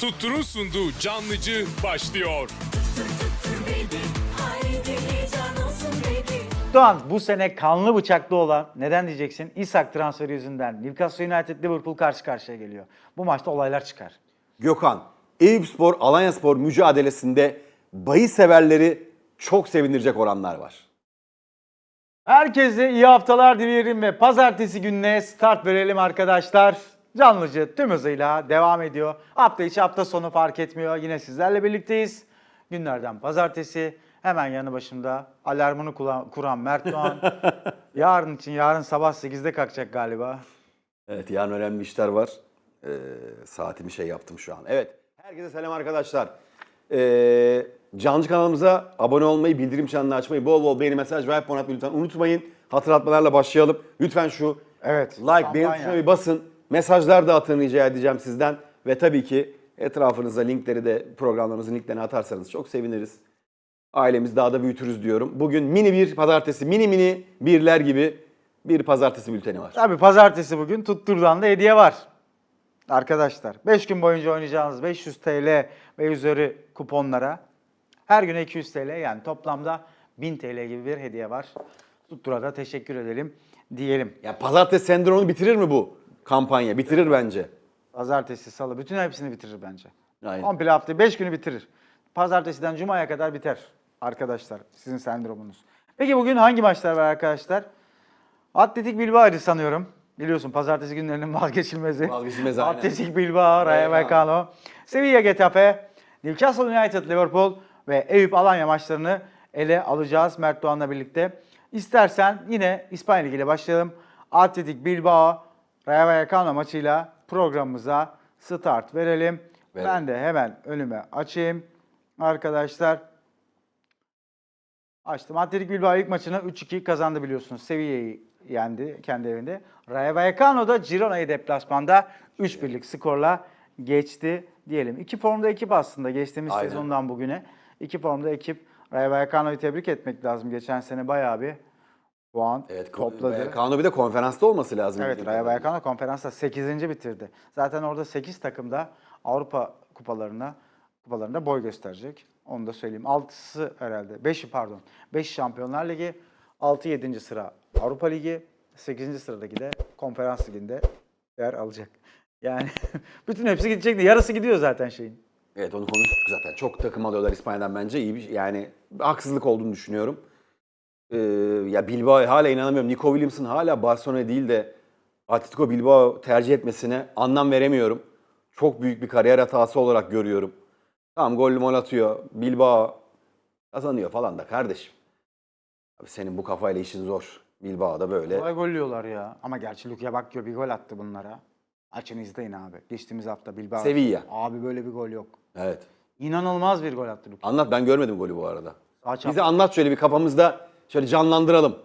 Tuttur'un sunduğu Canlıcı başlıyor. Doğan bu sene kanlı bıçaklı olan neden diyeceksin? Isak transferi yüzünden Newcastle United Liverpool karşı karşıya geliyor. Bu maçta olaylar çıkar. Gökhan, Eyüpspor Alanyaspor mücadelesinde bahis severleri çok sevindirecek oranlar var. Herkese iyi haftalar dilerim ve pazartesi gününe start verelim arkadaşlar. Canlıcı tüm hızıyla devam ediyor. Hafta içi hafta sonu fark etmiyor. Yine sizlerle birlikteyiz. Günlerden pazartesi. Hemen yanı başımda alarmını kuran Mert Doğan. yarın için yarın sabah 8'de kalkacak galiba. Evet yarın önemli işler var. Ee, saatimi şey yaptım şu an. Evet herkese selam arkadaşlar. Ee, Cancı kanalımıza abone olmayı, bildirim çanını açmayı, bol bol beğeni mesaj ve abone olmayı lütfen unutmayın. Hatırlatmalarla başlayalım. Lütfen şu Evet, like, beğeni tuşuna bir basın. Mesajlar da atın rica edeceğim sizden. Ve tabii ki etrafınıza linkleri de programlarımızın linklerini atarsanız çok seviniriz. Ailemizi daha da büyütürüz diyorum. Bugün mini bir pazartesi, mini mini birler gibi bir pazartesi bülteni var. Tabii pazartesi bugün tutturdan da hediye var. Arkadaşlar 5 gün boyunca oynayacağınız 500 TL ve üzeri kuponlara her güne 200 TL yani toplamda 1000 TL gibi bir hediye var. Tuttura da teşekkür edelim diyelim. Ya pazartesi sendromunu bitirir mi bu kampanya? Bitirir bence. Pazartesi, salı bütün hepsini bitirir bence. Aynen. Komple haftayı 5 günü bitirir. Pazartesiden cumaya kadar biter arkadaşlar sizin sendromunuz. Peki bugün hangi maçlar var arkadaşlar? Atletik Bilbao'ydu sanıyorum. Biliyorsun pazartesi günlerinin vazgeçilmezi. Vazgeçilmezi, aynen. Atletik Bilbao, Rayo Rayo Vallecano, Sevilla Getafe, Newcastle United Liverpool ve Eyüp Alanya maçlarını ele alacağız Mert Doğan'la birlikte. İstersen yine İspanya Ligi ile başlayalım. Atletik Bilbao, Rayo Vallecano maçıyla programımıza start verelim. Verelim. Ben de hemen önüme açayım arkadaşlar. Açtım. Atletik Bilbao ilk maçını 3-2 kazandı biliyorsunuz. Sevilla'yı yendi kendi evinde. Rayo Vallecano da Girona'yı deplasmanda 3-1'lik skorla geçti diyelim. İki formda ekip aslında geçtiğimiz Aynen. sezondan bugüne. İki formda ekip. Rayo Vallecano'yu tebrik etmek lazım. Geçen sene bayağı bir puan Evet, topladı. Kano bir de konferansta olması lazım. Evet, kadarıyla. Vallecano konferansta 8. bitirdi. Zaten orada 8 takım da Avrupa kupalarına kupalarında boy gösterecek. Onu da söyleyeyim. 6'sı herhalde. 5'i pardon. 5 Şampiyonlar Ligi, 6 7. sıra Avrupa Ligi, 8. sıradaki de Konferans Ligi'nde yer alacak. Yani bütün hepsi gidecekti. Yarısı gidiyor zaten şeyin. Evet onu konuştuk zaten. Çok takım alıyorlar İspanya'dan bence. iyi bir yani haksızlık olduğunu düşünüyorum. Ee, ya Bilbao hala inanamıyorum. Nico Williams'ın hala Barcelona değil de Atletico Bilbao tercih etmesine anlam veremiyorum. Çok büyük bir kariyer hatası olarak görüyorum. Tamam gollü mol atıyor. Bilbao kazanıyor falan da kardeşim. Abi senin bu kafayla işin zor. Bilbao'da böyle. Kolay gollüyorlar ya. Ama gerçi Luka Bakio bir gol attı bunlara. Açın izleyin abi. Geçtiğimiz hafta Bilbao. Sevilla. Abi böyle bir gol yok. Evet. İnanılmaz bir gol attı Luka. Anlat ben görmedim golü bu arada. Çap- Bize anlat şöyle bir kafamızda şöyle canlandıralım.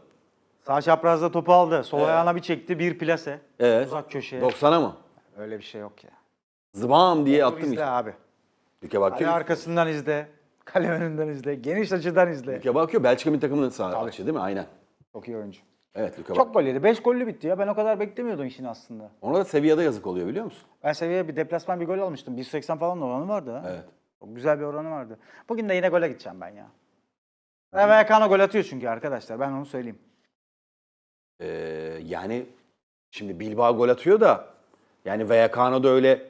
Sağ çaprazda topu aldı. Sol ayağına bir çekti. Bir plase. Evet. Uzak köşeye. 90'a mı? Öyle bir şey yok ya. Zıbam diye Dur attım izle işte. abi. Lüke Kale bakıyor. arkasından izle. Kale önünden izle. Geniş açıdan izle. Lüke bakıyor. Belçika milli takımının sağ açı değil mi? Aynen. Çok iyi oyuncu. Evet Lüke Çok gol yedi. 5 gollü bitti ya. Ben o kadar beklemiyordum işin aslında. Ona da seviyede yazık oluyor biliyor musun? Ben seviyeye bir deplasman bir gol almıştım. 1.80 falan oranı vardı ha. Evet. Çok güzel bir oranı vardı. Bugün de yine gole gideceğim ben ya. Vallecano gol atıyor çünkü arkadaşlar. Ben onu söyleyeyim. Ee, yani şimdi Bilbao gol atıyor da yani Vallecano da öyle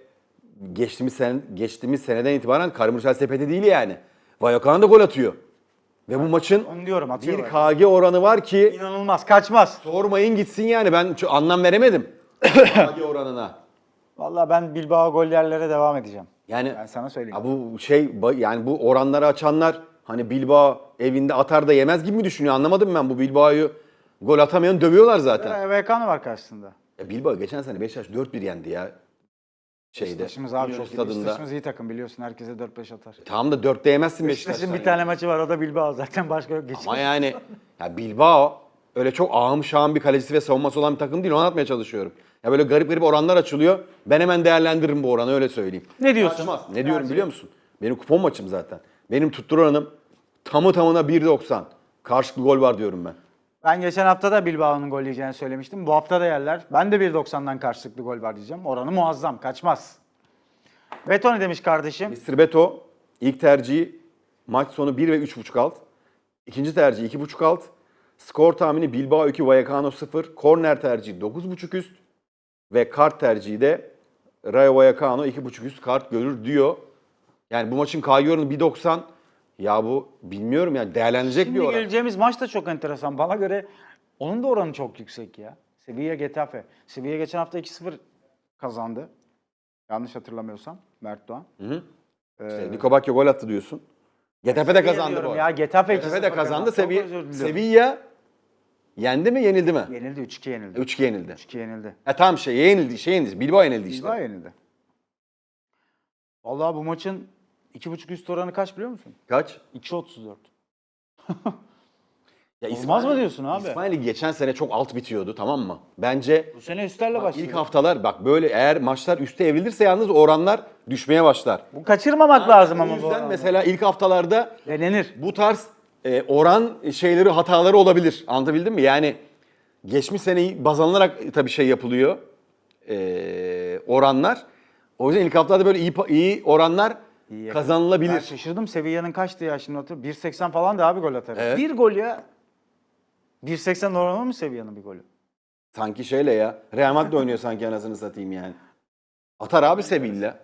geçtiğimiz sene, geçtiğimiz seneden itibaren Karamürsel sepeti değil yani. Vallecano da gol atıyor. Ve bu maçın Onu diyorum bir. KG oranı var ki İnanılmaz. Kaçmaz. sormayın gitsin yani ben çok anlam veremedim KG oranına. Vallahi ben Bilbao gol yerlere devam edeceğim. Yani Ben sana söyleyeyim. Ya bu şey ba- yani bu oranları açanlar hani Bilbao evinde atar da yemez gibi mi düşünüyor anlamadım ben bu Bilbao'yu gol atamayan dövüyorlar zaten. Rayo Vallecano var karşısında. Ya Bilbao geçen sene Beşiktaş 4-1 yendi ya. Şeyde. Beşiktaş'ımız abi çok iyi. stadında. Beşiktaş'ımız iyi takım biliyorsun. Herkese 4-5 atar. Tamam da 4'te yemezsin Beşiktaş'ın Beşiktaş'tan. bir tane maçı var o da Bilbao zaten başka yok. Ama yani ya Bilbao öyle çok ağım şağım bir kalecisi ve savunması olan bir takım değil. Onu anlatmaya çalışıyorum. Ya böyle garip garip oranlar açılıyor. Ben hemen değerlendiririm bu oranı öyle söyleyeyim. Ne diyorsun? Kaçmaz. Ne diyorum biliyor musun? Benim kupon maçım zaten. Benim tuttur oranım tamı tamına 1.90. Karşılıklı gol var diyorum ben. Ben geçen hafta da Bilbao'nun gol yiyeceğini söylemiştim. Bu hafta da yerler. Ben de 1.90'dan karşılıklı gol var diyeceğim. Oranı muazzam. Kaçmaz. Beto ne demiş kardeşim? Mr. Beto ilk tercihi maç sonu 1 ve 3.5 alt. İkinci tercihi 2.5 alt. Skor tahmini Bilbao 2 Vallecano 0. Korner tercihi 9.5 üst. Ve kart tercihi de Rayo Vallecano 2.5 üst kart görür diyor. Yani bu maçın oranı 1.90. Ya bu bilmiyorum yani değerlenecek Şimdi bir oran. geleceğimiz maç da çok enteresan. Bana göre onun da oranı çok yüksek ya. Sevilla Getafe. Sevilla geçen hafta 2-0 kazandı. Yanlış hatırlamıyorsam Mert Doğan. İşte Nico Bacchio gol attı diyorsun. Getafe de kazandı bu arada. Ya Getafe, Getafe 2-0 de kazandı. Sevilla. Sevilla yendi mi yenildi mi? Yenildi 3-2 yenildi. 3-2 yenildi. 3-2 yenildi. Ha tamam şey yenildi, şey yenildi. Bilbao yenildi işte. Bilbao yenildi. Vallahi bu maçın 2.5 üst oranı kaç biliyor musun? Kaç? 2.34. Ya Olmaz mı diyorsun abi? İsmail Ligi geçen sene çok alt bitiyordu tamam mı? Bence Bu sene üstlerle bak, başladı. ilk haftalar bak böyle eğer maçlar üste evrilirse yalnız oranlar düşmeye başlar. Bu kaçırmamak lazım ama o bu. yüzden arada. mesela ilk haftalarda denenir. bu tarz e, oran şeyleri hataları olabilir. Anlatabildim mi? Yani geçmiş seneyi baz alınarak tabii şey yapılıyor. e, oranlar. O yüzden ilk haftalarda böyle iyi pa- iyi oranlar İyi. Ben kazanılabilir. şaşırdım Sevilla'nın kaçtı ya şimdi hatırlıyorum. 1.80 falan da abi gol atar. Evet. Bir gol ya. 1.80 oranı mı Sevilla'nın bir golü? Sanki şeyle ya. Real Madrid oynuyor sanki anasını satayım yani. Atar abi Sevilla.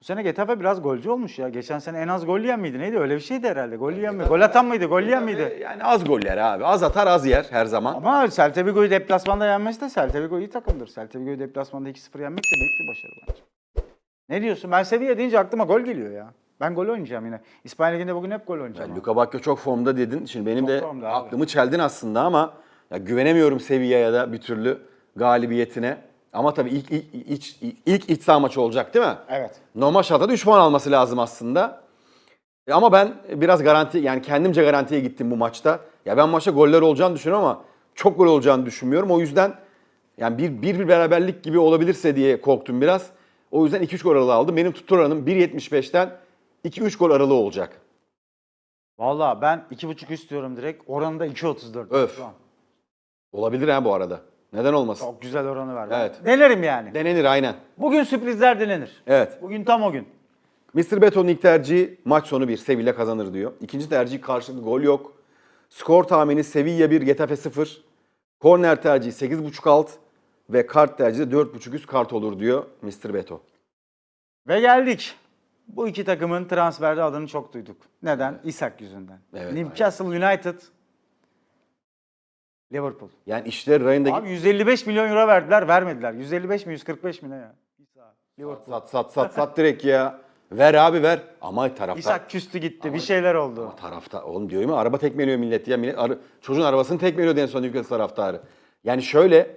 Bu sene Getafe biraz golcü olmuş ya. Geçen sene en az gol yiyen miydi? Neydi? Öyle bir şeydi herhalde. Gol yiyen mi? Gol atan mıydı? Gol yiyen miydi? Yani az goller abi. Az atar az yer her zaman. Ama Celta Vigo'yu deplasmanda yenmesi de Celta Vigo iyi takımdır. Celta Vigo'yu deplasmanda 2-0 yenmek de büyük bir başarı bence. Ne diyorsun? Ben Sevilla deyince aklıma gol geliyor ya. Ben gol oynayacağım yine. İspanya Ligi'nde bugün hep gol oynayacağım. Abi. Luka Bacchio çok formda dedin. Şimdi benim Çok de formda abi. aklımı çeldin aslında ama ya güvenemiyorum Sevilla'ya da bir türlü galibiyetine. Ama tabii ilk ilk, iç, ilk iç saha maçı olacak değil mi? Evet. Normal şartlarda 3 puan alması lazım aslında. E Ama ben biraz garanti yani kendimce garantiye gittim bu maçta. Ya ben maçta goller olacağını düşünüyorum ama çok gol olacağını düşünmüyorum. O yüzden yani bir, bir, bir beraberlik gibi olabilirse diye korktum biraz. O yüzden 2-3 gol aralığı aldım. Benim tuttur oranım 1.75'ten 2-3 gol aralığı olacak. Valla ben 2.5 üst diyorum direkt. Oranı da 2.34. Öf. şu an. Olabilir ha bu arada. Neden olmasın? Çok güzel oranı var. Evet. Denerim yani. Denenir aynen. Bugün sürprizler denenir. Evet. Bugün tam o gün. Mr. Beto'nun ilk tercihi maç sonu 1. Sevilla kazanır diyor. İkinci tercih karşılıklı gol yok. Skor tahmini Sevilla 1, Getafe 0. Korner tercihi 8.5 alt. Ve kart tercihi de 4.5 üst kart olur diyor Mr. Beto. Ve geldik. Bu iki takımın transferde adını çok duyduk. Neden? İshak yüzünden. Evet, Newcastle United, Liverpool. Yani işler rayında Abi 155 milyon euro verdiler, vermediler. 155 mi, 145 mi ne ya? Liverpool. sat sat sat sat direkt ya. Ver abi ver. Ama taraftar. İshak küstü gitti, bir şeyler oldu. Tarafta oğlum diyorum ya araba tekmeliyor millet ya. Millet, arı- çocuğun arabasını tekmeliyor en son Newcastle taraftarı. Yani şöyle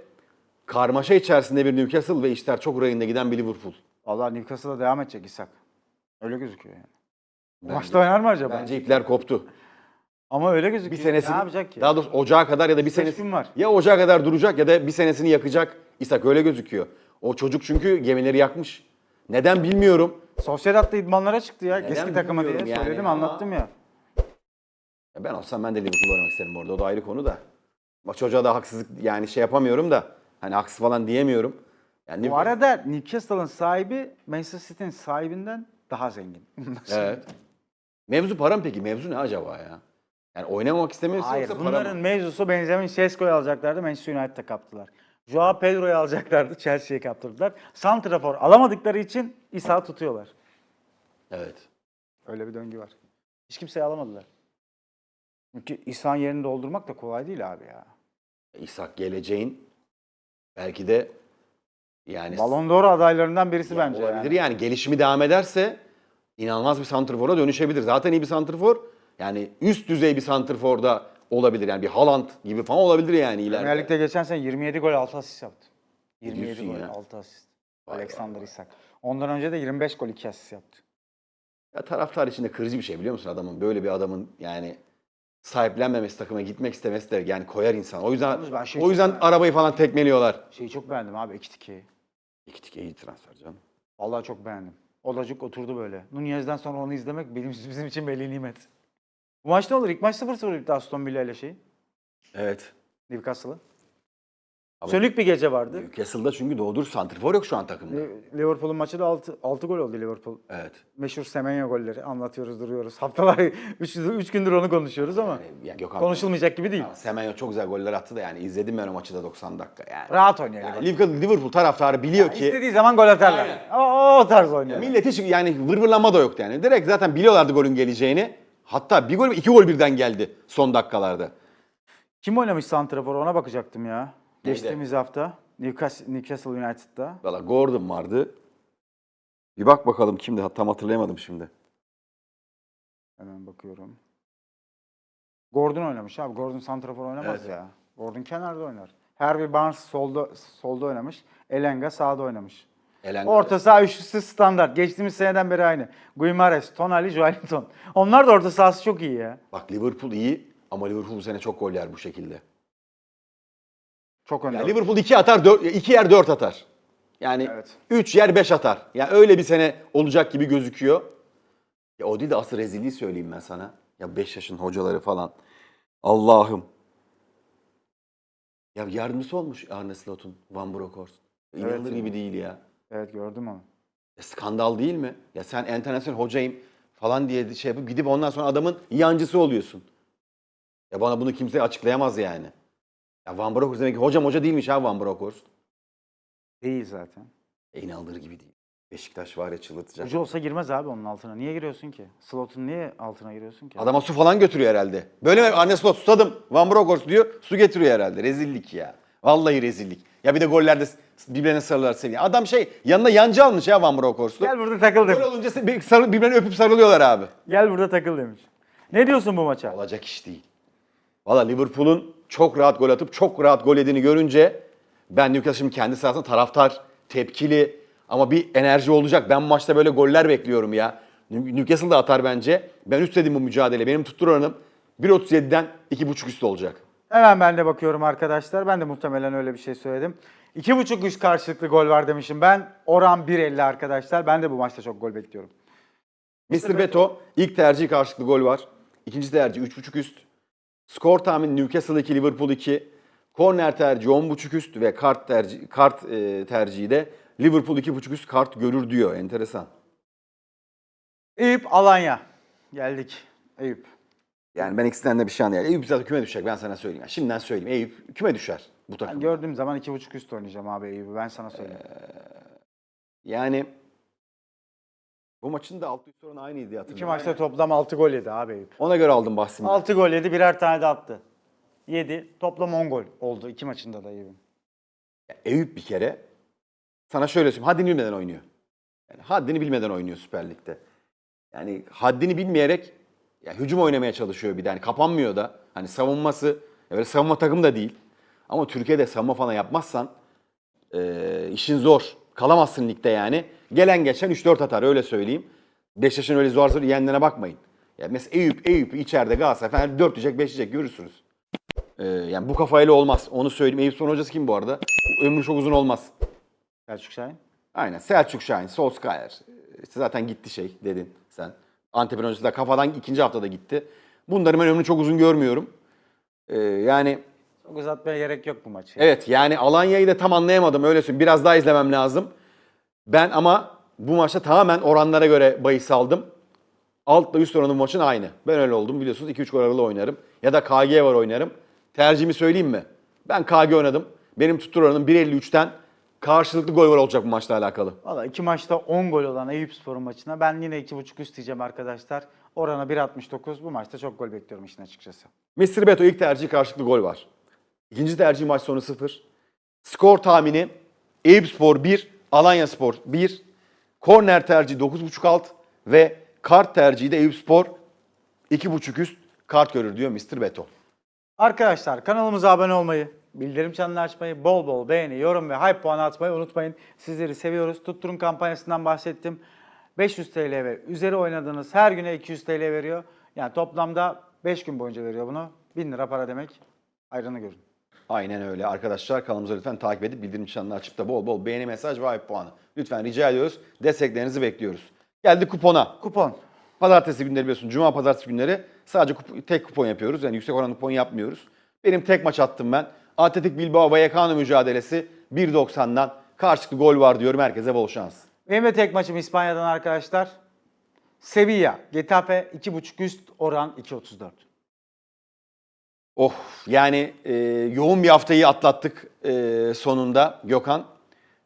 karmaşa içerisinde bir Newcastle ve işler çok rayında giden bir Liverpool. Vallahi Newcastle'a devam edecek İshak. Öyle gözüküyor yani. Bu Maçta oynar mı acaba? Bence ipler koptu. Ama öyle gözüküyor. Bir senesini, Ne yapacak ki? daha doğrusu ocağa kadar ya da bir senesi var. ya ocağa kadar duracak ya da bir senesini yakacak. İshak öyle gözüküyor. O çocuk çünkü gemileri yakmış. Neden bilmiyorum. Sociedad'da idmanlara çıktı ya. Neden Eski takımı diye yani söyledim, ama- anlattım ya. Ya ben olsam ben de Liverpool oynamak isterim bu arada. O da ayrı konu da. Bak çocuğa da haksızlık yani şey yapamıyorum da. Hani haksız falan diyemiyorum. Yani Bu arada Newcastle'ın sahibi Manchester City'nin sahibinden daha zengin. Evet. Mevzu para mı peki? Mevzu ne acaba ya? Yani oynamamak istemiyorsa Hayır, yoksa para bunların mı? mevzusu Benjamin Sesko'yu alacaklardı, Manchester United'da kaptılar. Joao Pedro'yu alacaklardı, Chelsea'ye kaptırdılar. Santrafor alamadıkları için İsa tutuyorlar. Evet. Öyle bir döngü var. Hiç kimseyi alamadılar. Çünkü İsa'nın yerini doldurmak da kolay değil abi ya. İshak geleceğin belki de yani Ballon d'Or adaylarından birisi Ya bence olabilir yani. yani. Gelişimi devam ederse inanılmaz bir santrfora dönüşebilir. Zaten iyi bir santrfor. Yani üst düzey bir santrforda olabilir. Yani bir Haaland gibi falan olabilir yani ileride. Premier Lig'de geçen sene 27 gol 6 asist yaptı. 27 diyorsun gol ya? 6 asist. Vay Alexander vay. Isak. Ondan önce de 25 gol 2 asist yaptı. Ya taraftar için de kırıcı bir şey biliyor musun adamın? Böyle bir adamın yani sahiplenmemesi takıma gitmek istemesi de yani koyar insan. O yüzden Yalnız ben şey o yüzden çok- arabayı falan tekmeliyorlar. Şeyi çok beğendim abi Ekitike'yi. İki iyi transfer canım. Vallahi çok beğendim. Olacık oturdu böyle. Nunez'den sonra onu izlemek benim, bizim için belli nimet. Bu maç ne olur? İlk maç 0-0 bitti Aston Villa ile şey. Evet. Newcastle'ı. Sönük bir gece vardı. Newcastle'da çünkü doğru dürüst santrifor yok şu an takımda. Liverpool'un maçı da 6, 6 gol oldu Liverpool. Evet. Meşhur Semenyo golleri anlatıyoruz duruyoruz. Haftalar 3 gündür onu konuşuyoruz ama Ya Gökhan konuşulmayacak gibi değil. Semenyo çok güzel goller attı da yani izledim ben o maçı da 90 dakika yani. Rahat oynuyor. Yani Liverpool. Liverpool, Liverpool taraftarı biliyor ki İstediği zaman gol atarlar. O, o tarz oynuyor. millet hiç yani vırvırlama da yoktu yani. Direkt zaten biliyorlardı golün geleceğini. Hatta bir gol iki gol birden geldi son dakikalarda. Kim oynamış Santrafor ona bakacaktım ya. Geçtiğimiz hafta Newcastle, Newcastle United'da. Valla Gordon vardı. Bir bak bakalım kimdi tam hatırlayamadım şimdi. Hemen bakıyorum. Gordon oynamış abi. Gordon Santrafor oynamaz Evet. ya. Gordon kenarda oynar. Harvey Barnes solda solda oynamış. Elenga sağda oynamış. Elen Orta saha üçlüsü standart. Geçtiğimiz seneden beri aynı. Guimares, Tonali, Joelinton. Onlar da orta sahası çok iyi ya. Bak Liverpool iyi ama Liverpool bu sene çok gol yer bu şekilde. Çok önde. Yani Liverpool 2 atar, 4, 2 yer 4 atar. Yani Evet. 3 yer 5 atar. Yani öyle bir sene olacak gibi gözüküyor. Ya o değil de asıl rezilliği söyleyeyim ben sana. Ya 5 yaşın hocaları falan. Allah'ım. Ya yardımcısı olmuş Arne Slot'un Van Bronckhorst. İnanılır Evet. gibi değil ya. Evet gördüm onu. Ya skandal değil mi? Ya sen internasyonel hocayım falan diye şey yapıp gidip ondan sonra adamın yancısı oluyorsun. Ya bana bunu kimse açıklayamaz yani. Ya Van Bronckhorst demek ki hocam hoca değilmiş ha Van Bronckhorst. Değil zaten. E inanılır gibi değil. Beşiktaş var ya çıldırtacak. Hoca olsa girmez abi onun altına. Niye giriyorsun ki? Slot'un niye altına giriyorsun ki? Adama su falan götürüyor herhalde. Böyle mi? Anne slot susadım. Van Bronckhorst diyor. Su getiriyor herhalde. Rezillik ya. Vallahi rezillik. Ya bir de gollerde birbirine sarılırlar seviyor. Adam şey yanına yancı almış ya Van Bronckhorst'u. Gel burada takıl Gol demiş. olunca se- bir- sarı- birbirlerini öpüp sarılıyorlar abi. Gel burada takıl demiş. Ne diyorsun bu maça? Olacak iş değil. Valla Liverpool'un çok rahat gol atıp çok rahat gol yediğini görünce ben Newcastle'ın kendi sahasında taraftar, tepkili ama bir enerji olacak. Ben maçta böyle goller bekliyorum ya. Newcastle da atar bence. Ben üstledim bu mücadele. Benim tuttur oranım 1.37'den 2.5 üstü olacak. Hemen ben de bakıyorum arkadaşlar. Ben de muhtemelen öyle bir şey söyledim. 2.5 üst karşılıklı gol var demişim ben. Oran 1.50 arkadaşlar. Ben de bu maçta çok gol bekliyorum. Mr. Beto ilk tercih karşılıklı gol var. İkinci tercih 3.5 üst. Skor tahmini Newcastle 2, Liverpool 2. Korner tercihi 10.5 üst ve kart tercih kart e, tercihi de Liverpool 2.5 üst kart görür diyor. Enteresan. Eyüp Alanya. Geldik. Eyüp. Yani ben ikisinden de bir şey anlayayım. Eyüp zaten küme düşecek ben sana söyleyeyim. Yani şimdiden söyleyeyim. Eyüp küme düşer bu Ben takım. gördüğüm zaman 2.5 üst oynayacağım abi Eyüp'ü. Ben sana söyleyeyim. Yani bu maçın da alt üst oranı aynıydı diye İki hatırlıyorum. maçta toplam 6 gol yedi abi Eyüp. Ona göre aldım bahsimi. 6 gol yedi. Birer tane de attı. 7. Toplam 10 gol oldu. iki maçında da Eyüp'ün. Eyüp bir kere sana şöyle söyleyeyim. Haddini bilmeden oynuyor. Yani haddini bilmeden oynuyor Süper Lig'de. Yani haddini bilmeyerek ya hücum oynamaya çalışıyor bir de. Hani kapanmıyor da. Hani savunması ya böyle savunma takım da değil. Ama Türkiye'de savunma falan yapmazsan e, işin zor. Kalamazsın ligde yani. Gelen geçen 3-4 atar öyle söyleyeyim. Beşiktaş'ın öyle zor zor yendiğine bakmayın. Ya mesela Eyüp, Eyüp içeride Galatasaray falan 4 diyecek 5 diyecek görürsünüz. Ee, yani bu kafayla olmaz. Onu söyleyeyim. Eyüp son hocası kim bu arada? Ömrü çok uzun olmaz. Selçuk Şahin. Aynen. Selçuk Şahin, Solskjaer. İşte zaten gitti şey dedin sen. Antep'in hocası da kafadan ikinci haftada gitti. Bunları ben ömrünü çok uzun görmüyorum. Ee, yani Çok uzatmaya gerek yok bu maçı. evet yani Alanya'yı da tam anlayamadım öyle söyleyeyim. Biraz daha izlemem lazım. Ben ama bu maçta tamamen oranlara göre bahis aldım. Altla üst oranı bu maçın aynı. Ben öyle oldum biliyorsunuz 2-3 gol aralığı oynarım. Ya da KG var oynarım. Tercihimi söyleyeyim mi? Ben KG oynadım. Benim tuttur oranım 1.53'ten karşılıklı gol var olacak bu maçla alakalı. Valla iki maçta 10 gol olan Eyüp Spor'un maçına ben yine 2.5 üst diyeceğim arkadaşlar. Orana 1.69. Bu maçta çok gol bekliyorum işin açıkçası. Mr. Beto ilk tercih karşılıklı gol var. İkinci tercih maç sonu 0. Skor tahmini Eyüp Spor 1, Alanya Spor 1. Korner tercihi 9.5 alt ve kart tercihi de Eyüp Spor 2.5 üst kart görür diyor Mr. Beto. Arkadaşlar kanalımıza abone olmayı, bildirim çanını açmayı, bol bol beğeni, yorum ve hype puanı atmayı unutmayın. Sizleri seviyoruz. Tutturun kampanyasından bahsettim. 500 TL ve üzeri oynadığınız her güne 200 TL veriyor. Yani toplamda 5 gün boyunca veriyor bunu. 1000 lira para demek. Ayrını görün. Aynen öyle. Arkadaşlar kanalımıza lütfen takip edip bildirim çanını açıp da bol bol beğeni, mesaj ve puanı. Lütfen rica ediyoruz. Desteklerinizi bekliyoruz. Geldik kupona. Kupon. Pazartesi günleri biliyorsun. Cuma pazartesi günleri sadece kup- tek kupon yapıyoruz. Yani yüksek oranlı kupon yapmıyoruz. Benim tek maç attım ben. Atletik Bilbao Vallecano mücadelesi 1.90'dan karşılıklı gol var diyorum. Herkese bol şans. Benim de tek maçım İspanya'dan arkadaşlar. Sevilla, Getafe 2.5 üst oran 2.34. Oh yani e, yoğun bir haftayı atlattık e, sonunda Gökhan.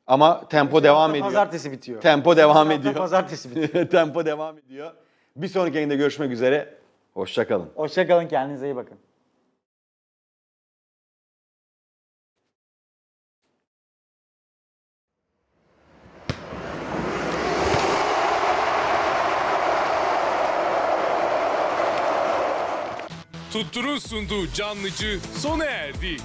Ama tempo devam Hafta ediyor. Pazartesi bitiyor. Tempo devam Hafta ediyor. Pazartesi bitiyor. tempo devam ediyor. Bir sonraki yayında görüşmek üzere. Hoşçakalın. Hoşçakalın kendinize iyi bakın. Tuttur'un sunduğu canlıcı sona erdi.